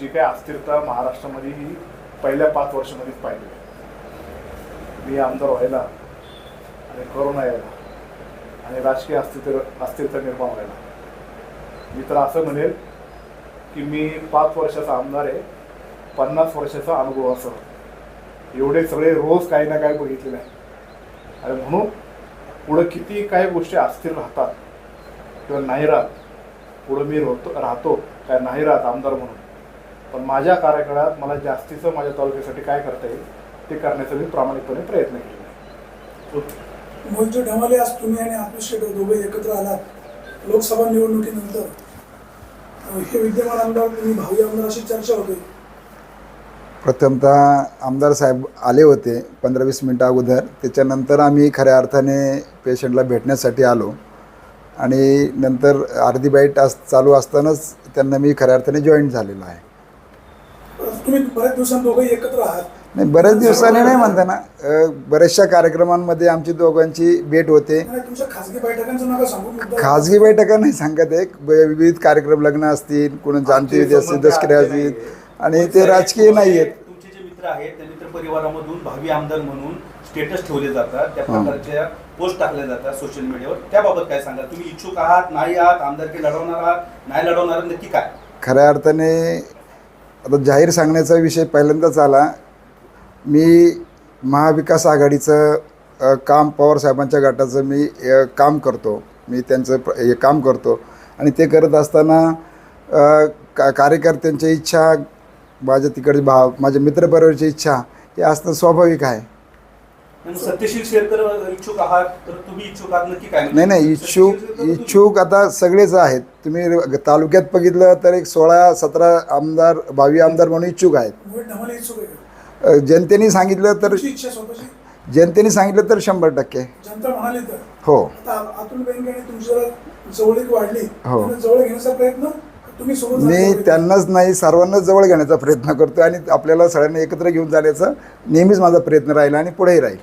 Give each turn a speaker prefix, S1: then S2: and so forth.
S1: जी काय अस्थिरता महाराष्ट्रामध्ये ही पहिल्या पाच वर्षामध्येच पाहिली. मी आमदार व्हायला आणि करोना यायला आणि राजकीय अस्थिरता अस्थिरता निर्माण व्हायला. मी तर असं म्हणेल की मी पाच वर्षाचा आमदार आहे पन्नास वर्षाचा अनुभव असं एवढे सगळे रोज काही ना काही बघितलेले आहे आणि म्हणून पुढं किती काही गोष्टी अस्थिर राहतात किंवा नाही राहत पुढं मी राहतो राहतो काय नाही राहत आमदार म्हणून. पण माझ्या कार्यकाळात मला जास्तीचं माझ्या तालुक्यासाठी काय करता येईल ते करण्याचा मी प्रामाणिकपणे प्रयत्न केला
S2: मोहित ढमाले आज तुम्ही आणि आत्मश शेट्टी दोघे एकत्र आलात. लोकसभा निवडणुकीनंतर हे विद्यमान आमदार तुम्ही भावी आमदार अशी चर्चा होते.
S3: प्रथमतः आमदार साहेब आले होते पंधरा वीस मिनटं अगोदर. त्याच्यानंतर आम्ही खऱ्या अर्थाने पेशंटला भेटण्यासाठी आलो. आणि नंतर अर्धी बाईट अस चालू असतानाच त्यांना मी खऱ्या अर्थाने जॉईन झालेलो आहे.
S2: तुम्ही बऱ्याच दिवसांत दोघे एकत्र आहात.
S3: नाही बऱ्याच दिवसांनी नाही म्हणता ना बऱ्याचशा कार्यक्रमांमध्ये आमची दोघांची भेट होते.
S2: आणि तुमच्या खासगी बैठकांचं नका सांगू? मुद्दा
S3: खाजगी बैठका नाही सांगत ब- विविध कार्यक्रम लग्न असतील कोणाचं अंत्यविधी असतील दसकऱ्या असतील. आणि ते राजकीय नाही आहेत
S4: तुमचे जे मित्र आहेत त्या मित्र परिवारामधून भावी आमदार म्हणून स्टेटस ठेवले जातात. त्या
S3: हां.
S4: प्रकारच्या पोस्ट टाकल्या जातात सोशल मीडियावर त्याबाबत काय सांगा तुम्ही इच्छुक आहात नाही आहात आमदारकी लढवणार आहात नाही लढवणार नक्की काय?
S3: खऱ्या अर्थाने आता जाहीर सांगण्याचा विषय पहिल्यांदाच आला. मी महाविकास आघाडीचं काम काम पवारसाहेबांच्या गटाचं मी काम करतो. मी त्यांचं हे काम करतो. आणि ते करत असताना का कार्यकर्त्यांच्या इच्छा माझ्या तिकडे भाव माझ्या मित्रपरिवाराची इच्छा हे असणं स्वाभाविक आहे.
S4: सत्यशील शेरकर इच्छुक आहात तर तुम्ही इच्छुक आहात नक्की काय
S3: नाही नाही इच्छुक इच्छुक आता सगळेच आहेत. तुम्ही तालुक्यात बघितलं तर एक सोळा सतरा आमदार भावी आमदार म्हणून इच्छुक आहेत. जनतेने सांगितलं तर जनतेने सांगितलं तर शंभर टक्के.
S2: जनता म्हणाली तर.
S3: हो. हो.
S2: त्यांना जवळ घेण्याचा प्रयत्न? तुम्ही सोबत
S3: मी? त्यांनाच नाही सर्वांनाच जवळ घेण्याचा प्रयत्न करतो आणि आपल्याला सगळ्यांना एकत्र घेऊन जाण्याचा नेहमीच माझा प्रयत्न राहिला आणि पुढेही राहील.